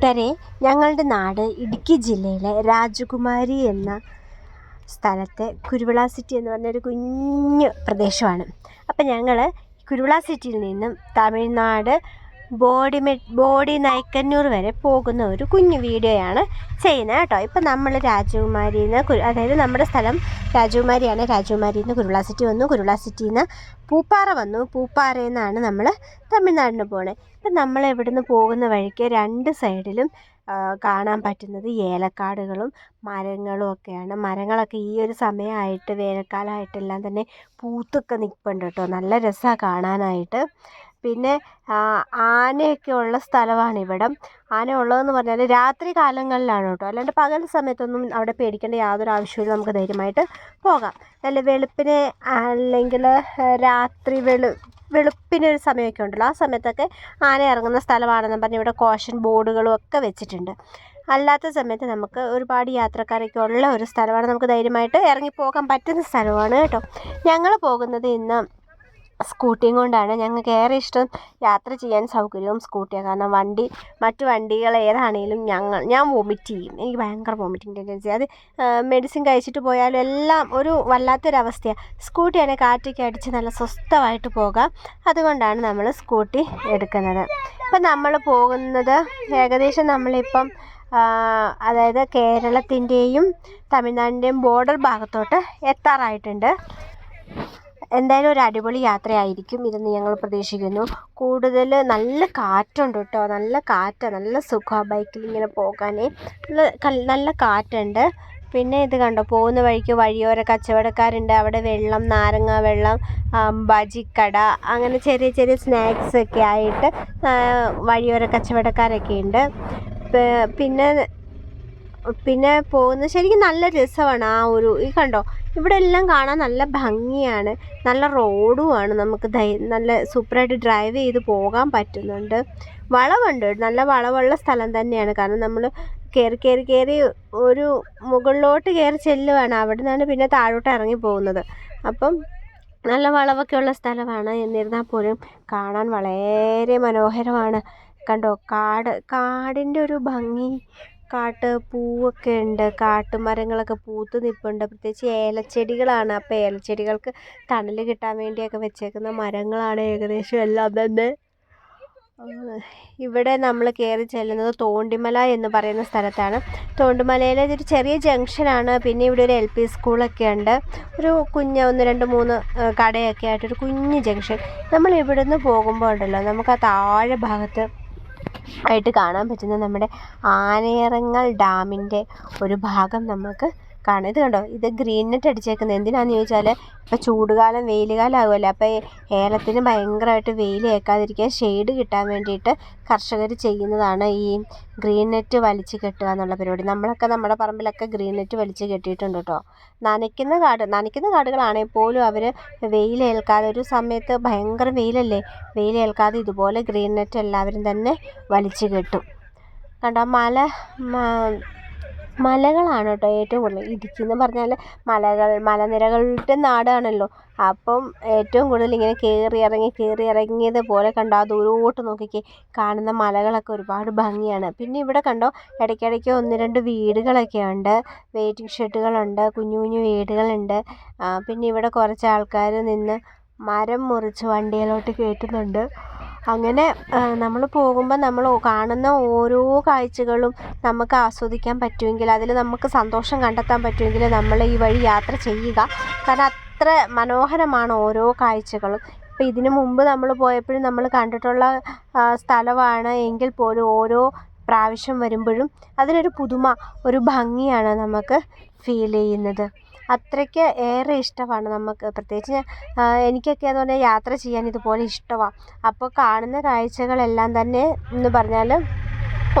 കൂട്ടുകാരെ ഞങ്ങളുടെ നാട് ഇടുക്കി ജില്ലയിലെ രാജകുമാരി എന്ന സ്ഥലത്തെ കുരുവിള സിറ്റി എന്ന് പറഞ്ഞൊരു കുഞ്ഞു പ്രദേശമാണ്. അപ്പം ഞങ്ങൾ കുരുവിള സിറ്റിയിൽ നിന്നും തമിഴ്നാട് ബോഡിമെ ബോഡി നൈക്കന്നൂർ വരെ പോകുന്ന ഒരു കുഞ്ഞു വീഡിയോയാണ് ചെയ്യുന്നത് കേട്ടോ. ഇപ്പം നമ്മൾ രാജകുമാരിയിൽ നിന്ന് അതായത് നമ്മുടെ സ്ഥലം രാജകുമാരിയാണ്. രാജകുമാരിയിൽ നിന്ന് കുരുള സിറ്റി വന്നു. കുരുള സിറ്റിയിൽ നിന്ന് പൂപ്പാറ വന്നു. പൂപ്പാറയിൽ നിന്നാണ് നമ്മൾ തമിഴ്നാടിന് പോണേ. ഇപ്പം നമ്മൾ ഇവിടുന്ന് പോകുന്ന വഴിക്ക് രണ്ട് സൈഡിലും കാണാൻ പറ്റുന്നത് ഏലക്കാടുകളും മരങ്ങളും ഒക്കെയാണ്. മരങ്ങളൊക്കെ ഈ ഒരു സമയമായിട്ട് വേനൽക്കാലമായിട്ടെല്ലാം തന്നെ പൂത്തൊക്കെ നിൽപ്പുണ്ട് കേട്ടോ. നല്ല രസമാണ് കാണാനായിട്ട്. പിന്നെ ആനയൊക്കെ ഉള്ള സ്ഥലമാണ് ഇവിടം ആന ഉള്ളതെന്ന് പറഞ്ഞാൽ രാത്രി കാലങ്ങളിലാണ് കേട്ടോ അല്ലാണ്ട് പകൽ സമയത്തൊന്നും അവിടെ പേടിക്കേണ്ട യാതൊരു ആവശ്യമില്ല നമുക്ക് ധൈര്യമായിട്ട് പോകാം. നല്ല വെളുപ്പിന് അല്ലെങ്കിൽ രാത്രി വെളു വെളുപ്പിന് ഒരു സമയമൊക്കെ ഉണ്ടല്ലോ. ആ സമയത്തൊക്കെ ആന ഇറങ്ങുന്ന സ്ഥലമാണെന്ന് പറഞ്ഞ് ഇവിടെ കോഷൻ ബോർഡുകളും ഒക്കെ വെച്ചിട്ടുണ്ട്. അല്ലാത്ത സമയത്ത് നമുക്ക് ഒരുപാട് യാത്രക്കാരൊക്കെ ഉള്ള ഒരു സ്ഥലമാണ്. നമുക്ക് ധൈര്യമായിട്ട് ഇറങ്ങി പോകാൻ പറ്റുന്ന സ്ഥലമാണ് കേട്ടോ. ഞങ്ങൾ പോകുന്നത് ഇന്ന് സ്കൂട്ടിയും കൊണ്ടാണ് ഞങ്ങൾക്ക് ഏറെ ഇഷ്ടം യാത്ര ചെയ്യാൻ സൗകര്യവും സ്കൂട്ടിയാണ് കാരണം വണ്ടി മറ്റു വണ്ടികൾ ഏതാണെങ്കിലും ഞങ്ങൾ ഞാൻ വോമിറ്റ് ചെയ്യും. എനിക്ക് ഭയങ്കര വോമിറ്റിംഗ് ടെൻഡൻസി അത് മെഡിസിൻ കഴിച്ചിട്ട് പോയാലും എല്ലാം ഒരു വല്ലാത്തൊരവസ്ഥയാണ് സ്കൂട്ടിയാണ് കാറ്റൊക്കെ അടിച്ച് നല്ല സ്വസ്ഥമായിട്ട് പോകാം. അതുകൊണ്ടാണ് നമ്മൾ സ്കൂട്ടി എടുക്കുന്നത്. ഇപ്പം നമ്മൾ പോകുന്നത് ഏകദേശം നമ്മളിപ്പം അതായത് കേരളത്തിന്റെയും തമിഴ്നാടിന്റെയും ബോർഡർ ഭാഗത്തോട്ട് എത്താറായിട്ടുണ്ട്. എന്തായാലും ഒരു അടിപൊളി യാത്രയായിരിക്കും ഇതെന്ന് ഞങ്ങൾ പ്രതീക്ഷിക്കുന്നു. കൂടുതൽ നല്ല കാറ്റുണ്ട് കേട്ടോ. നല്ല കാറ്റാണ് നല്ല സുഖമാണ് ബൈക്കിൽ ഇങ്ങനെ പോകാൻ നല്ല നല്ല കാറ്റുണ്ട്. പിന്നെ ഇത് കണ്ടോ? പോകുന്ന വഴിക്ക് വഴിയോര കച്ചവടക്കാരുണ്ട്. അവിടെ വെള്ളം നാരങ്ങ വെള്ളം ബജിക്കട അങ്ങനെ ചെറിയ ചെറിയ സ്നാക്സ് ഒക്കെ ആയിട്ട് വഴിയോര കച്ചവടക്കാരൊക്കെ ഉണ്ട്. പിന്നെ പിന്നെ പോകുന്ന ശരിക്കും നല്ല രസമാണ് ആ ഒരു ഈ കണ്ടോ? ഇവിടെ എല്ലാം കാണാൻ നല്ല ഭംഗിയാണ്. നല്ല റോഡുമാണ് നമുക്ക് നല്ല സൂപ്പറായിട്ട് ഡ്രൈവ് ചെയ്ത് പോകാൻ പറ്റുന്നുണ്ട്. വളവുണ്ട്. നല്ല വളവുള്ള സ്ഥലം തന്നെയാണ്. കാരണം നമ്മൾ കയറി കയറി കയറി ഒരു മുകളിലോട്ട് കയറി ചെല്ലുവാണ്. അവിടെ നിന്നാണ് പിന്നെ താഴോട്ട് ഇറങ്ങി പോകുന്നത്. അപ്പം നല്ല വളവൊക്കെ ഉള്ള സ്ഥലമാണ് എന്നിരുന്നാൽ പോലും കാണാൻ വളരെ മനോഹരമാണ്. കണ്ടോ? കാട് കാടിന്റെ ഒരു ഭംഗി. കാട്ട് പൂവൊക്കെ ഉണ്ട്. കാട്ടുമരങ്ങളൊക്കെ പൂത്ത് നിൽപ്പുണ്ട് പ്രത്യേകിച്ച് ഏലച്ചെടികളാണ്. അപ്പോൾ ഏലച്ചെടികൾക്ക് തണൽ കിട്ടാൻ വേണ്ടിയൊക്കെ വെച്ചേക്കുന്ന മരങ്ങളാണ് ഏകദേശം എല്ലാം തന്നെ. ഇവിടെ നമ്മൾ കയറി ചെല്ലുന്നത് തോണ്ടിമല എന്ന് പറയുന്ന സ്ഥലത്താണ്. തോണ്ടിമലയിലെ ഒരു ചെറിയ ജംഗ്ഷനാണ്. പിന്നെ ഇവിടെ ഒരു എൽ പി സ്കൂളൊക്കെ ഉണ്ട്. ഒരു കുഞ്ഞ് ഒന്ന് രണ്ട് മൂന്ന് കടയൊക്കെ ആയിട്ടൊരു കുഞ്ഞ് ജംഗ്ഷൻ. നമ്മൾ ഇവിടുന്ന് പോകുമ്പോൾ ഉണ്ടല്ലോ നമുക്ക് ആ താഴെ ഭാഗത്ത് ആയിട്ട് കാണാൻ പറ്റുന്ന നമ്മുടെ ആനയിറങ്ങൽ ഡാമിന്റെ ഒരു ഭാഗം നമുക്ക് കാണാം ഇത് കണ്ടോ? ഇത് ഗ്രീൻ നെറ്റ് അടിച്ചേക്കുന്നത്. എന്തിനാണെന്ന് ചോദിച്ചാൽ ഇപ്പോൾ ചൂടുകാലം വെയിൽ കാലം ആകുമല്ലോ അപ്പോൾ ഏലത്തിന് ഭയങ്കരമായിട്ട് വെയിൽ ഏൽക്കാതിരിക്കാൻ ഷെയ്ഡ് കിട്ടാൻ വേണ്ടിയിട്ട് കർഷകർ ചെയ്യുന്നതാണ് ഈ ഗ്രീൻ നെറ്റ് വലിച്ച് കെട്ടുക എന്നുള്ള പരിപാടി. നമ്മളൊക്കെ നമ്മുടെ പറമ്പിലൊക്കെ ഗ്രീൻ നെറ്റ് വലിച്ച് കെട്ടിയിട്ടുണ്ട് കേട്ടോ. നനയ്ക്കുന്ന കാട് നനയ്ക്കുന്ന കാടുകളാണെങ്കിൽ പോലും അവർ വെയിലേൽക്കാതെ ഒരു സമയത്ത് ഭയങ്കര വെയിലല്ലേ? വെയിലേൽക്കാതെ ഇതുപോലെ ഗ്രീൻ നെറ്റ് എല്ലാവരും തന്നെ വലിച്ചു കെട്ടും. കണ്ടോ? മല മലകളാണ് കേട്ടോ ഏറ്റവും കൂടുതൽ. ഇടുക്കി എന്ന് പറഞ്ഞാൽ മലകൾ മലനിരകളുടെ നാടാണല്ലോ. അപ്പം ഏറ്റവും കൂടുതൽ ഇങ്ങനെ കയറി ഇറങ്ങി കയറി ഇറങ്ങിയത് പോലെ കണ്ടോ? ആ ദൂരോട്ട് നോക്കിക്കേ. കാണുന്ന മലകളൊക്കെ ഒരുപാട് ഭംഗിയാണ്. പിന്നെ ഇവിടെ കണ്ടോ? ഇടയ്ക്കിടയ്ക്ക് ഒന്ന് രണ്ട് വീടുകളൊക്കെ ഉണ്ട്. വെയിറ്റിംഗ് ഷെഡുകളുണ്ട്. കുഞ്ഞു കുഞ്ഞു വീടുകളുണ്ട്. പിന്നെ ഇവിടെ കുറച്ച് ആൾക്കാർ നിന്ന് മരം മുറിച്ച് വണ്ടിയിലോട്ട് കയറ്റുന്നുണ്ട്. അങ്ങനെ നമ്മൾ പോകുമ്പോൾ നമ്മൾ കാണുന്ന ഓരോ കാഴ്ചകളും നമുക്ക് ആസ്വദിക്കാൻ പറ്റുമെങ്കിൽ അതിൽ നമുക്ക് സന്തോഷം കണ്ടെത്താൻ പറ്റുമെങ്കിൽ നമ്മൾ ഈ വഴി യാത്ര ചെയ്യുക. കാരണം അത്ര മനോഹരമാണ് ഓരോ കാഴ്ചകളും. ഇപ്പോൾ ഇതിന് മുമ്പ് നമ്മൾ പോയപ്പോഴും നമ്മൾ കണ്ടിട്ടുള്ള സ്ഥലമാണ് എങ്കിൽ പോലും ഓരോ പ്രാവശ്യം വരുമ്പോഴും അതിനൊരു പുതുമ ഒരു ഭംഗിയാണ് നമുക്ക് ഫീൽ ചെയ്യുന്നത്. അത്രയ്ക്ക് ഏറെ ഇഷ്ടമാണ് നമുക്ക്. പ്രത്യേകിച്ച് എനിക്കൊക്കെ എന്ന് പറഞ്ഞാൽ യാത്ര ചെയ്യാൻ ഇതുപോലെ ഇഷ്ടമാണ് അപ്പോൾ കാണുന്ന കാഴ്ചകളെല്ലാം തന്നെ എന്ന് പറഞ്ഞാൽ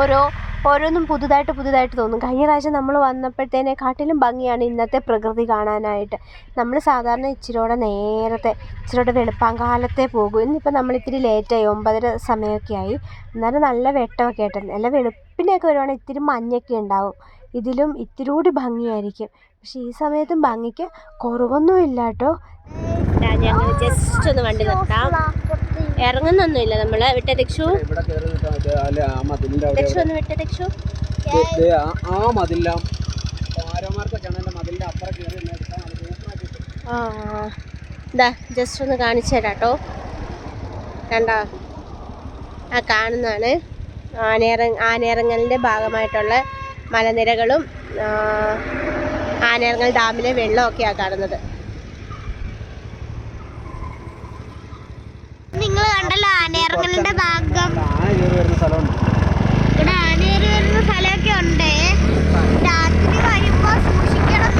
ഓരോ ഓരോന്നും പുതുതായിട്ട് പുതുതായിട്ട് തോന്നും. കഴിഞ്ഞ പ്രാവശ്യം നമ്മൾ വന്നപ്പോഴത്തേനെക്കാട്ടിലും ഭംഗിയാണ് ഇന്നത്തെ പ്രകൃതി കാണാനായിട്ട്. നമ്മൾ സാധാരണ ഇച്ചിരിയോടെ നേരത്തെ ഇച്ചിരിയോടെ വെളുപ്പാങ്കാലത്തെ പോകും. ഇന്നിപ്പോൾ നമ്മൾ ഇത്തിരി ലേറ്റായി ഒമ്പതര സമയമൊക്കെ ആയി. എന്നാലും നല്ല വെട്ടമൊക്കെ ആയിട്ട് നല്ല വെളുപ്പിനെയൊക്കെ വരുവാണെങ്കിൽ ഇത്തിരി മഞ്ഞൊക്കെ ഉണ്ടാവും. ഇതിലും ഇത്തിരി കൂടി ഭംഗിയായിരിക്കും. പക്ഷേ ഈ സമയത്തും ഭംഗിക്ക് കുറവൊന്നും ഇല്ല കേട്ടോ ഞങ്ങൾ ജസ്റ്റ് ഒന്ന് വണ്ടി നിർത്താം. ഇറങ്ങുന്നൊന്നുമില്ല നമ്മൾ വിട്ട ദിക്ഷു. ദിക്ഷു ഒന്ന് വിട്ട ദിക്ഷു. ആ- ആ ഇതാ ജസ്റ്റ് ഒന്ന് കാണിച്ചു തരാം കേട്ടോ കണ്ടോ? ആ കാണുന്നതാണ്. ആനയിറ ആനയിറങ്ങലിന്റെ ഭാഗമായിട്ടുള്ള മലനിരകളും ആനയറങ്ങൽ ഡാമിലെ വെള്ളമൊക്കെയാണ് കാണുന്നത്. നിങ്ങൾ കണ്ടല്ലോ ആനയിറങ്ങലിന്റെ ഭാഗം. ഇവിടെ ആനയേറി വരുന്ന സ്ഥലമൊക്കെ ഉണ്ട്. രാത്രി വരുമ്പോ സൂക്ഷിക്കണം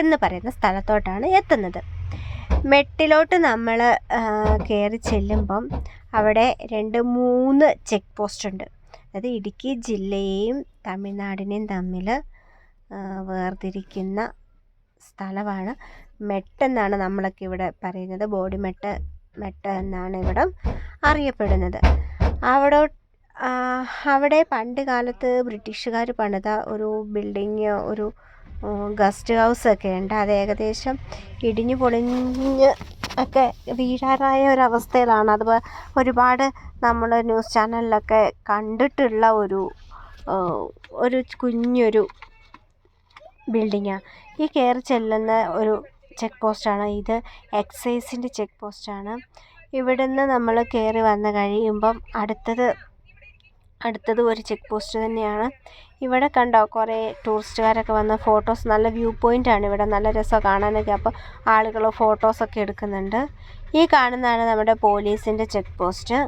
മെട്ടെന്ന് പറയുന്ന സ്ഥലത്തോട്ടാണ് എത്തുന്നത്. മെട്ടിലോട്ട് നമ്മൾ കയറി ചെല്ലുമ്പം അവിടെ രണ്ട് മൂന്ന് ചെക്ക് പോസ്റ്റ് ഉണ്ട്. അതായത് ഇടുക്കി ജില്ലയെയും തമിഴ്നാടിനെയും തമ്മിൽ വേർതിരിക്കുന്ന സ്ഥലമാണ്. മെട്ടെന്നാണ് നമ്മളൊക്കെ ഇവിടെ പറയുന്നത്. ബോഡിമെട്ട് മെട്ട് എന്നാണ് ഇവിടെ അറിയപ്പെടുന്നത്. അവിടെ അവിടെ പണ്ട് കാലത്ത് ബ്രിട്ടീഷുകാർ പണിത ഒരു ബിൽഡിങ് ഒരു ഗസ്റ്റ് ഹൗസ് ഒക്കെ ഉണ്ട്. അത് ഏകദേശം ഇടിഞ്ഞു പൊളിഞ്ഞ് ഒക്കെ വീഴാറായ ഒരവസ്ഥയിലാണ്. അത് ഒരുപാട് നമ്മൾ ന്യൂസ് ചാനലിലൊക്കെ കണ്ടിട്ടുള്ള ഒരു ഒരു കുഞ്ഞൊരു ബിൽഡിങ്ങാണ് ഈ കയറി ചെല്ലുന്ന ഒരു ചെക്ക് പോസ്റ്റാണ്. ഇത് എക്സൈസിന്റെ ചെക്ക് പോസ്റ്റാണ്. ഇവിടുന്ന് നമ്മൾ കയറി വന്ന് കഴിയുമ്പം അടുത്തത് അടുത്തത് ഒരു ചെക്ക് പോസ്റ്റ് തന്നെയാണ്. ഇവിടെ കണ്ടോ കുറേ ടൂറിസ്റ്റുകാരൊക്കെ വന്ന് ഫോട്ടോസ് നല്ല വ്യൂ പോയിന്റാണ് ഇവിടെ നല്ല രസമാണ് കാണാനൊക്കെ. അപ്പോൾ ആളുകൾ ഫോട്ടോസൊക്കെ എടുക്കുന്നുണ്ട്. ഈ കാണുന്നതാണ് നമ്മുടെ പോലീസിന്റെ ചെക്ക് പോസ്റ്റ്.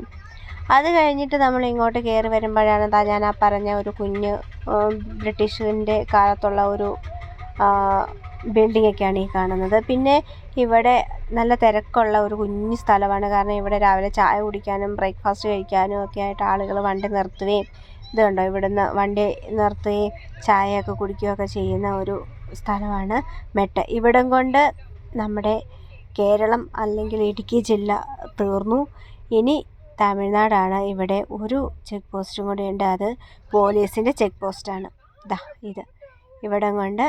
അത് കഴിഞ്ഞിട്ട് നമ്മൾ ഇങ്ങോട്ട് കയറി വരുമ്പോഴാണ് താ ഞാൻ ആ പറഞ്ഞ ഒരു കുഞ്ഞ് ബ്രിട്ടീഷിന്റെ കാലത്തുള്ള ഒരു ബിൽഡിംഗ് ഒക്കെയാണ് ഈ കാണുന്നത്. പിന്നെ ഇവിടെ നല്ല തിരക്കുള്ള ഒരു കുഞ്ഞു സ്ഥലമാണ്. കാരണം ഇവിടെ രാവിലെ ചായ കുടിക്കാനും ബ്രേക്ക്ഫാസ്റ്റ് കഴിക്കാനും ഒക്കെ ആയിട്ട് ആളുകൾ വണ്ടി നിർത്തുകയും ഇത് കണ്ടോ? ഇവിടുന്ന് വണ്ടി നിർത്തുകയും ചായയൊക്കെ കുടിക്കുകയൊക്കെ ചെയ്യുന്ന ഒരു സ്ഥലമാണ് മെട്ട. ഇവിടം കൊണ്ട് നമ്മുടെ കേരളം അല്ലെങ്കിൽ ഇടുക്കി ജില്ല തീർന്നു. ഇനി തമിഴ്നാടാണ്. ഇവിടെ ഒരു ചെക്ക് പോസ്റ്റും കൂടെ ഉണ്ട്. അത് പോലീസിന്റെ ചെക്ക് പോസ്റ്റാണ് ഇതാ ഇത്. ഇവിടം കൊണ്ട്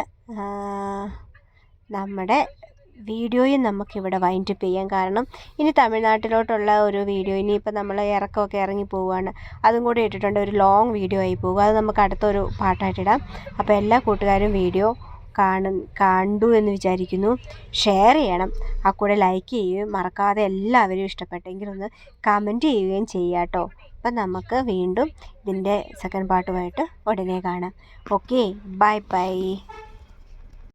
നമ്മുടെ വീഡിയോയും നമുക്കിവിടെ വൈൻഡപ്പ് ചെയ്യാം കാരണം ഇനി തമിഴ്നാട്ടിലോട്ടുള്ള ഒരു വീഡിയോ ഇനിയിപ്പോൾ നമ്മൾ ഇറക്കമൊക്കെ ഇറങ്ങി പോവുകയാണ്. അതും കൂടി ഇട്ടിട്ടുണ്ട് ഒരു ലോങ് വീഡിയോ ആയി പോകും. അത് നമുക്ക് അടുത്തൊരു പാട്ടായിട്ടിടാം അപ്പോൾ എല്ലാ കൂട്ടുകാരും വീഡിയോ കാണു കണ്ടു എന്ന് വിചാരിക്കുന്നു. ഷെയർ ചെയ്യണം. ആ കൂടെ ലൈക്ക് ചെയ്യുകയും മറക്കാതെ എല്ലാവരും ഇഷ്ടപ്പെട്ടെങ്കിൽ ഒന്ന് കമന്റ് ചെയ്യുകയും ചെയ്യാം കേട്ടോ അപ്പം നമുക്ക് വീണ്ടും ഇതിന്റെ സെക്കൻഡ് പാർട്ടുമായിട്ട് ഉടനെ കാണാം. Okay bye bye